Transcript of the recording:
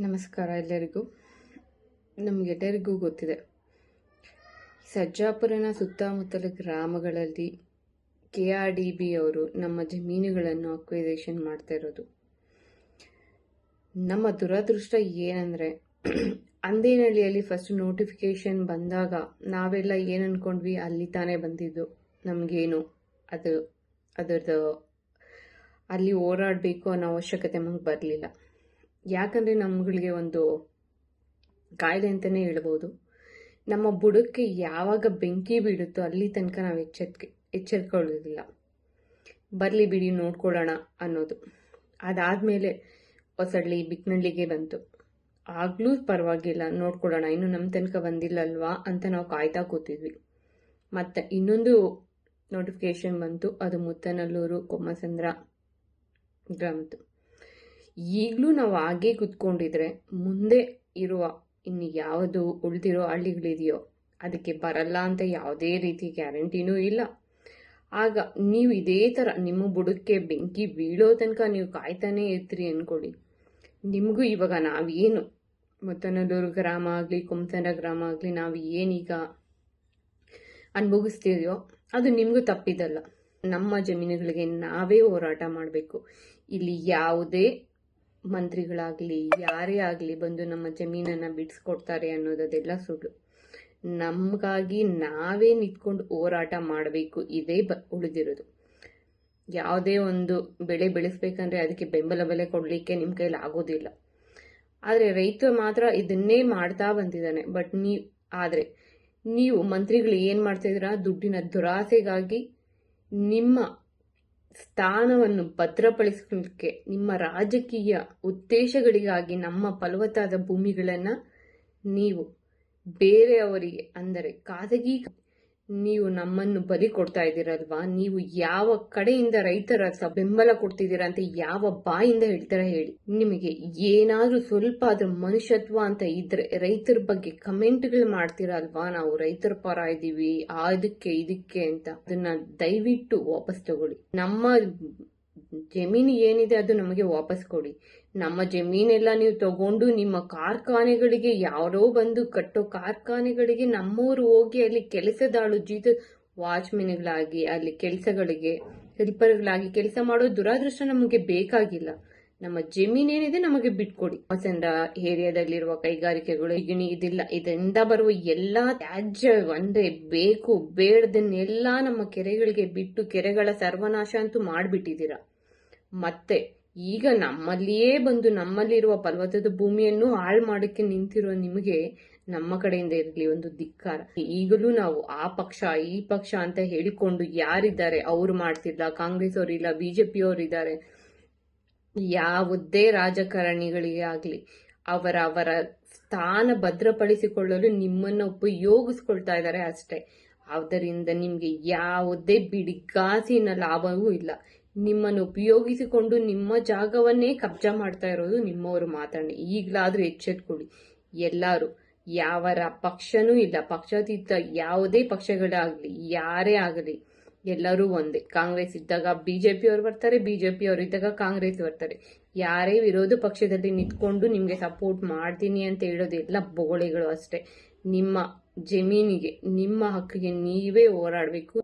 ನಮಸ್ಕಾರ ಎಲ್ಲರಿಗೂ. ನಮಗೆಲ್ಲರಿಗೂ ಗೊತ್ತಿದೆ. ಸಜ್ಜಾಪುರನ ಸುತ್ತಮುತ್ತಲ ಗ್ರಾಮಗಳಲ್ಲಿ ಕೆ ಆರ್ ಡಿ ಬಿ ಅವರು ನಮ್ಮ ಜಮೀನುಗಳನ್ನು ಅಕ್ವೈಸೇಷನ್ ಮಾಡ್ತಾ ಇರೋದು. ನಮ್ಮ ದುರದೃಷ್ಟ ಏನಂದರೆ, ಅಂದೇನಹಳ್ಳಿಯಲ್ಲಿ ಫಸ್ಟ್ ನೋಟಿಫಿಕೇಶನ್ ಬಂದಾಗ ನಾವೆಲ್ಲ ಏನು ಅಂದ್ಕೊಂಡ್ವಿ ಅಲ್ಲಿ ತಾನೇ ಬಂದಿದ್ದು. ನಮಗೇನು ಅದು, ಅದರದ್ದು ಅಲ್ಲಿ ಓಡಾಡಬೇಕು ಅನ್ನೋ ಅವಶ್ಯಕತೆ ನಮಗೆ ಬರಲಿಲ್ಲ. ಯಾಕಂದರೆ ನಮ್ಗಳಿಗೆ ಒಂದು ಕಾಯಿಲೆ ಅಂತಲೇ ಹೇಳ್ಬೋದು. ನಮ್ಮ ಬುಡಕ್ಕೆ ಯಾವಾಗ ಬೆಂಕಿ ಬೀಳುತ್ತೋ ಅಲ್ಲಿ ತನಕ ನಾವು ಎಚ್ಚೆತ್ಕೆ, ಎಚ್ಚೆತ್ಕೊಳ್ಳೋದಿಲ್ಲ. ಬರಲಿ ಬಿಡಿ, ನೋಡ್ಕೊಳ್ಳೋಣ ಅನ್ನೋದು. ಅದಾದಮೇಲೆ ಹೊಸಳ್ಳಿ ಬಿಕ್ನಳ್ಳಿಗೆ ಬಂತು. ಆಗಲೂ ಪರವಾಗಿಲ್ಲ, ನೋಡ್ಕೊಳ್ಳೋಣ, ಇನ್ನು ನಮ್ಮ ತನಕ ಬಂದಿಲ್ಲ ಅಲ್ವಾ ಅಂತ ನಾವು ಕಾಯ್ತಾ ಕೂತಿದ್ವಿ. ಮತ್ತು ಇನ್ನೊಂದು ನೋಟಿಫಿಕೇಶನ್ ಬಂತು, ಅದು ಮುತ್ತನಲ್ಲೂರು, ಕೊಮ್ಮಸಂದ್ರ ಗ್ರಾಮದ್ದು. ಈಗಲೂ ನಾವು ಹಾಗೆ ಕುತ್ಕೊಂಡಿದ್ರೆ ಮುಂದೆ ಇರುವ ಇನ್ನು ಯಾವುದು ಉಳಿದಿರೋ ಹಳ್ಳಿಗಳಿದೆಯೋ ಅದಕ್ಕೆ ಬರಲ್ಲ ಅಂತ ಯಾವುದೇ ರೀತಿ ಗ್ಯಾರಂಟಿನೂ ಇಲ್ಲ. ಆಗ ನೀವು ಇದೇ ಥರ ನಿಮ್ಮ ಬುಡಕ್ಕೆ ಬೆಂಕಿ ಬೀಳೋ ತನಕ ನೀವು ಕಾಯ್ತಾನೇ ಇರ್ತೀರಿ ಅಂದ್ಕೊಳ್ಳಿ ನಿಮಗೂ ಇವಾಗ ನಾವೇನು? ಮುತ್ತನಲ್ಲೂರು ಗ್ರಾಮ ಆಗಲಿ ಕುಮತನ ಗ್ರಾಮ ಆಗಲಿ ನಾವು ಏನೀಗ ಅನುಭವಿಸ್ತಿದೆಯೋ ಅದು ನಿಮಗೂ ತಪ್ಪಿದಲ್ಲ. ನಮ್ಮ ಜಮೀನುಗಳಿಗೆ ನಾವೇ ಹೋರಾಟ ಮಾಡಬೇಕು. ಇಲ್ಲಿ ಯಾವುದೇ ಮಂತ್ರಿಗಳಾಗಲಿ, ಯಾರೇ ಆಗಲಿ ಬಂದು ನಮ್ಮ ಜಮೀನನ್ನು ಬಿಡಿಸ್ಕೊಡ್ತಾರೆ ಅನ್ನೋದೆಲ್ಲ ಸುಳ್ಳು. ನಮಗಾಗಿ ನಾವೇ ನಿಂತ್ಕೊಂಡು ಹೋರಾಟ ಮಾಡಬೇಕು, ಇದೇ ಬ, ಉಳಿದಿರೋದು. ಯಾವುದೇ ಒಂದು ಬೆಳೆ ಬೆಳೆಸ್ಬೇಕಂದ್ರೆ ಅದಕ್ಕೆ ಬೆಂಬಲ ಬೆಲೆ ಕೊಡಲಿಕ್ಕೆ ನಿಮ್ಮ ಕೈಲಿ ಆಗೋದಿಲ್ಲ. ಆದರೆ ರೈತ ಮಾತ್ರ ಇದನ್ನೇ ಮಾಡ್ತಾ ಬಂದಿದ್ದಾನೆ ಬಟ್ ನೀವು ಆದರೆ ನೀವು ಮಂತ್ರಿಗಳು ಏನು ಮಾಡ್ತಿದ್ದೀರಾ ದುಡ್ಡಿನ ದುರಾಸೆಗಾಗಿ ನಿಮ್ಮ ಸ್ಥಾನವನ್ನು ಭದ್ರಪಡಿಸಲಿಕ್ಕೆ ನಿಮ್ಮ ರಾಜಕೀಯ ಉದ್ದೇಶಗಳಿಗಾಗಿ ನಮ್ಮ ಫಲವತ್ತಾದ ಭೂಮಿಗಳನ್ನು ನೀವು ಬೇರೆಯವರಿಗೆ ಅಂದರೆ ಖಾಸಗಿ ನೀವು ನಮ್ಮನ್ನು ಬಲಿ ಕೊಡ್ತಾ ಇದ್ದೀರಲ್ವಾ? ನೀವು ಯಾವ ಕಡೆಯಿಂದ ರೈತರ ಬೆಂಬಲ ಕೊಡ್ತಿದ್ದೀರಾ ಅಂತ ಯಾವ ಬಾಯಿಂದ ಹೇಳ್ತಾರ ಹೇಳಿ. ನಿಮಗೆ ಏನಾದ್ರೂ ಸ್ವಲ್ಪ ಅದ್ರ ಮನುಷ್ಯತ್ವ ಅಂತ ಇದ್ರೆ ರೈತರ ಬಗ್ಗೆ ಕಮೆಂಟ್ಗಳು ಮಾಡ್ತೀರಲ್ವಾ ನಾವು ರೈತರ ಪರ ಇದೀವಿ ಅದಕ್ಕೆ ಇದಕ್ಕೆ ಅಂತ. ಅದನ್ನ ದಯವಿಟ್ಟು ವಾಪಸ್ ತಗೊಳ್ಳಿ. ನಮ್ಮ ಜಮೀನು ಏನಿದೆ ಅದು ನಮಗೆ ವಾಪಸ್ ಕೊಡಿ. ನಮ್ಮ ಜಮೀನೆಲ್ಲ ನೀವು ತಗೊಂಡು ನಿಮ್ಮ ಕಾರ್ಖಾನೆಗಳಿಗೆ ಯಾರೋ ಬಂದು ಕಟ್ಟೋ ಕಾರ್ಖಾನೆಗಳಿಗೆ ನಮ್ಮವರು ಹೋಗಿ ಅಲ್ಲಿ ಕೆಲಸದಾಳು ಜೀತ ವಾಚ್ಮೆನ್ಗಳಾಗಿ, ಅಲ್ಲಿ ಕೆಲಸಗಳಿಗೆ, ಹೆಲ್ಪರ್ಗಳಾಗಿ ಕೆಲಸ ಮಾಡೋ ದುರಾದೃಷ್ಟ ನಮಗೆ ಬೇಕಾಗಿಲ್ಲ. ನಮ್ಮ ಜಮೀನೇನಿದೆ ನಮಗೆ ಬಿಟ್ಕೊಡಿ. ಹೊಸಂದ ಏರಿಯಾದಲ್ಲಿರುವ ಕೈಗಾರಿಕೆಗಳು ಗಿಣಿ ಇದಿಲ್ಲ. ಇದರಿಂದ ಬರುವ ಎಲ್ಲಾ ತ್ಯಾಜ್ಯ ಒಂದೇ. ಬೇಕು, ಬೇಡದನ್ನೆಲ್ಲ ನಮ್ಮ ಕೆರೆಗಳಿಗೆ ಬಿಟ್ಟು ಕೆರೆಗಳ ಸರ್ವನಾಶ ಅಂತೂ ಮಾಡಿಬಿಟ್ಟಿದ್ದೀರಾ? ಮತ್ತೆ ಈಗ ನಮ್ಮಲ್ಲಿಯೇ ಬಂದು ನಮ್ಮಲ್ಲಿರುವ ಪರ್ವತದ ಭೂಮಿಯನ್ನು ಹಾಳು ಮಾಡಕ್ಕೆ ನಿಂತಿರೋ ನಿಮಗೆ ನಮ್ಮ ಕಡೆಯಿಂದ ಇರಲಿ ಒಂದು ಧಿಕ್ಕಾರ. ಈಗಲೂ ನಾವು ಆ ಪಕ್ಷ, ಈ ಪಕ್ಷ ಅಂತ ಹೇಳಿಕೊಂಡು ಯಾರಿದ್ದಾರೆ ಅವ್ರು ಮಾಡ್ತಿಲ್ಲ, ಕಾಂಗ್ರೆಸ್ ಅವರಿಲ್ಲ ಬಿಜೆಪಿ ಇದ್ದಾರೆ. ಯಾವುದೇ ರಾಜಕಾರಣಿಗಳಿಗೆ ಆಗಲಿ, ಅವರ ಅವರ ಸ್ಥಾನ ಭದ್ರಪಡಿಸಿಕೊಳ್ಳಲು ನಿಮ್ಮನ್ನು ಉಪಯೋಗಿಸ್ಕೊಳ್ತಾ ಇದ್ದಾರೆ ಅಷ್ಟೇ. ಆದ್ದರಿಂದ ನಿಮಗೆ ಯಾವುದೇ ಬಿಡಿಗಾಸಿನ ಲಾಭವೂ ಇಲ್ಲ. ನಿಮ್ಮನ್ನು ಉಪಯೋಗಿಸಿಕೊಂಡು ನಿಮ್ಮ ಜಾಗವನ್ನೇ ಕಬ್ಜಾ ಮಾಡ್ತಾ ಇರೋದು ನಿಮ್ಮವರು ಮಾತಾಡಿ ಈಗಲಾದ್ರೂ ಎಚ್ಚೆತ್ಕೊಳ್ಳಿ. ಎಲ್ಲರೂ, ಯಾವರ ಪಕ್ಷನೂ ಇಲ್ಲ. ಪಕ್ಷಾತೀತ ಯಾವುದೇ ಪಕ್ಷಗಳಾಗಲಿ, ಯಾರೇ ಆಗಲಿ, ಎಲ್ಲರೂ ಒಂದೇ. ಕಾಂಗ್ರೆಸ್ ಇದ್ದಾಗ ಬಿಜೆಪಿ ಅವರು ಬರ್ತಾರೆ ಬಿಜೆಪಿ ಅವರು ಇದ್ದಾಗ ಕಾಂಗ್ರೆಸ್ ಬರ್ತಾರೆ. ಯಾರೇ ವಿರೋಧ ಪಕ್ಷದಲ್ಲಿ ನಿಂತ್ಕೊಂಡು ನಿಮಗೆ ಸಪೋರ್ಟ್ ಮಾಡ್ತೀನಿ ಅಂತ ಹೇಳೋದು ಎಲ್ಲ ಬೊಗಳೆಗಳು ಅಷ್ಟೇ. ನಿಮ್ಮ ಜಮೀನಿಗೆ, ನಿಮ್ಮ ಹಕ್ಕಿಗೆ ನೀವೇ ಹೋರಾಡಬೇಕು.